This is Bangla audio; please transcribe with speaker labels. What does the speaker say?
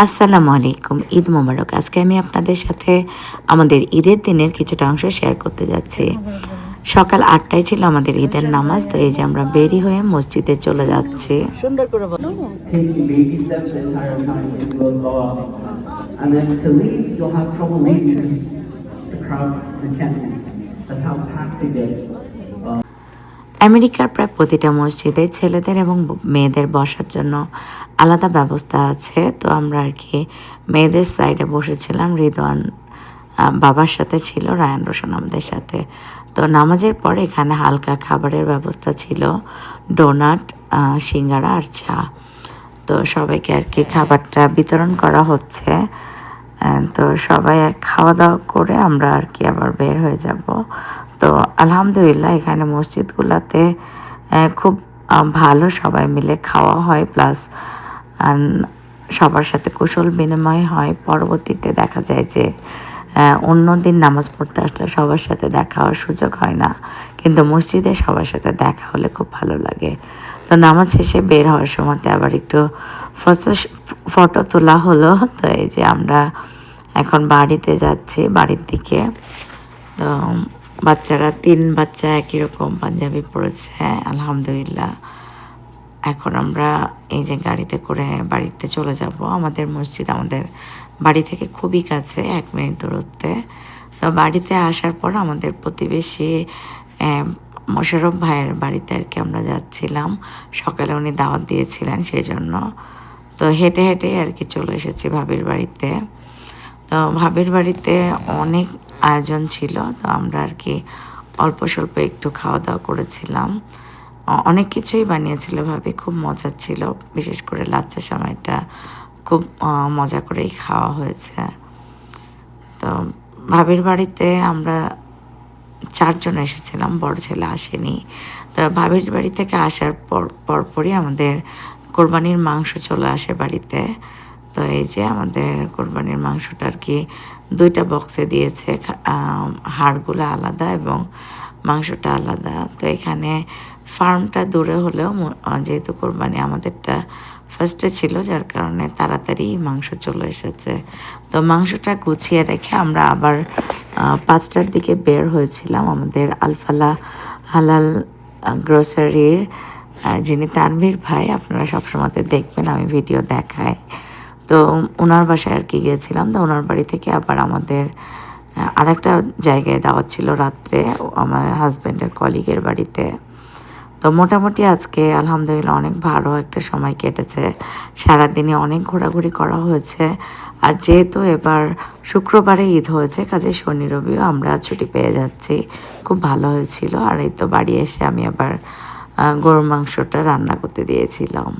Speaker 1: আসসালামু আলাইকুম ঈদ মোবারক। আজকে আমি আপনাদের সাথে আমাদের ঈদের দিনের কিছুটা অংশ শেয়ার করতে যাচ্ছি। সকাল আটটায় ছিল আমাদের ঈদের নামাজ তো এই যে আমরা বেরি হয়ে মসজিদে চলে যাচ্ছি।
Speaker 2: সুন্দর
Speaker 1: আমেরিকার প্রায় প্রতিটা মসজিদে ছেলেদের এবং মেয়েদের বসার জন্য আলাদা ব্যবস্থা আছে। তো আমরা আর কি মেয়েদের সাইডে বসেছিলাম, রিদওয়ান বাবার সাথে ছিল, রায়ান রোশন আমাদের সাথে। তো নামাজের পরে এখানে হালকা খাবারের ব্যবস্থা ছিল, ডোনাট সিঙ্গারা আর চা। তো সবাইকে আর কি খাবারটা বিতরণ করা হচ্ছে। তো সবাই খাওয়া দাওয়া করে আমরা আর কি আবার বের হয়ে যাব। তো আলহামদুলিল্লাহ এখানে মসজিদগুলোতে খুব ভালো সবাই মিলে খাওয়া হয়, প্লাস সবার সাথে কুশল বিনিময় হয়। পরবর্তীতে দেখা যায় যে অন্য দিন নামাজ পড়তে আসলে সবার সাথে দেখা হওয়ার সুযোগ হয় না। কিন্তু মসজিদে সবার সাথে দেখা হলে খুব ভালো লাগে। তো নামাজ শেষে বের হওয়ার সময়তে আবার একটু ফটো ফটো তোলা হলো। তো এই যে আমরা এখন বাড়িতে যাচ্ছি, বাড়ির দিকে। তো বাচ্চারা, তিন বাচ্চা একই রকম পাঞ্জাবি পরেছে, আলহামদুলিল্লাহ। এখন আমরা এই যে গাড়িতে করে বাড়িতে চলে যাব, আমাদের মসজিদ আমাদের বাড়ি থেকে খুবই কাছে, এক মিনিট দূরত্বে। তো বাড়িতে আসার পর আমাদের প্রতিবেশী মোশারফ ভাইয়ের বাড়িতে আর কি আমরা যাচ্ছিলাম। সকালে উনি দাওয়াত দিয়েছিলেন সেই জন্য তো হেঁটে হেঁটে আর কি চলে এসেছি ভাবির বাড়িতে। তো ভাবির বাড়িতে অনেক আয়োজন ছিল, তো আমরা আর কি অল্প স্বল্প একটু খাওয়া দাওয়া করেছিলাম অনেক কিছুই বানিয়েছিল ভাবে, খুব মজার ছিল। বিশেষ করে লাচ্চা সময়টা খুব মজা করেই খাওয়া হয়েছে। তো ভাবির বাড়িতে আমরা চারজন এসেছিলাম, বড় ছেলে আসেনি। তো ভাবির বাড়ি থেকে আসার পর, পরপরই আমাদের কোরবানির মাংস চলে আসে বাড়িতে। তো এই যে আমাদের কোরবানির মাংসটা আর কি দুইটা বক্সে দিয়েছে হাড়গুলো আলাদা এবং মাংসটা আলাদা। তো এখানে ফার্মটা দূরে হলেও যেহেতু কোরবানি আমাদেরটা ফার্স্টে ছিল, যার কারণে তাড়াতাড়ি মাংস চলে এসেছে। তো মাংসটা গুছিয়ে রেখে আমরা আবার পাঁচটার দিকে বের হয়েছিলাম আমাদের আলফালা হালাল গ্রোসারির যিনি তানভীর ভাই, আপনারা সবসময়তে দেখবেন আমি ভিডিও দেখাই। তো ওনার বাসায় আর কি গিয়েছিলাম। তো ওনার বাড়ি থেকে আবার আমাদের আরেকটা জায়গায় দাওয়াত ছিল রাত্রে, আমার হাজব্যান্ডের কলিগের বাড়িতে। তো মোটামুটি আজকে আলহামদুলিল্লাহ অনেক ভালো একটা সময় কেটেছে। সারাদিনে অনেক ঘোরাঘুরি করা হয়েছে। আর যেহেতু এবার শুক্রবারে ঈদ হয়েছে, কাজে শনি রবিও আমরা ছুটি পেয়ে যাচ্ছি। খুব ভালো হয়েছিল। আর এই তো বাড়ি এসে আমি আবার গরুর মাংসটা রান্না করতে দিয়েছিলাম।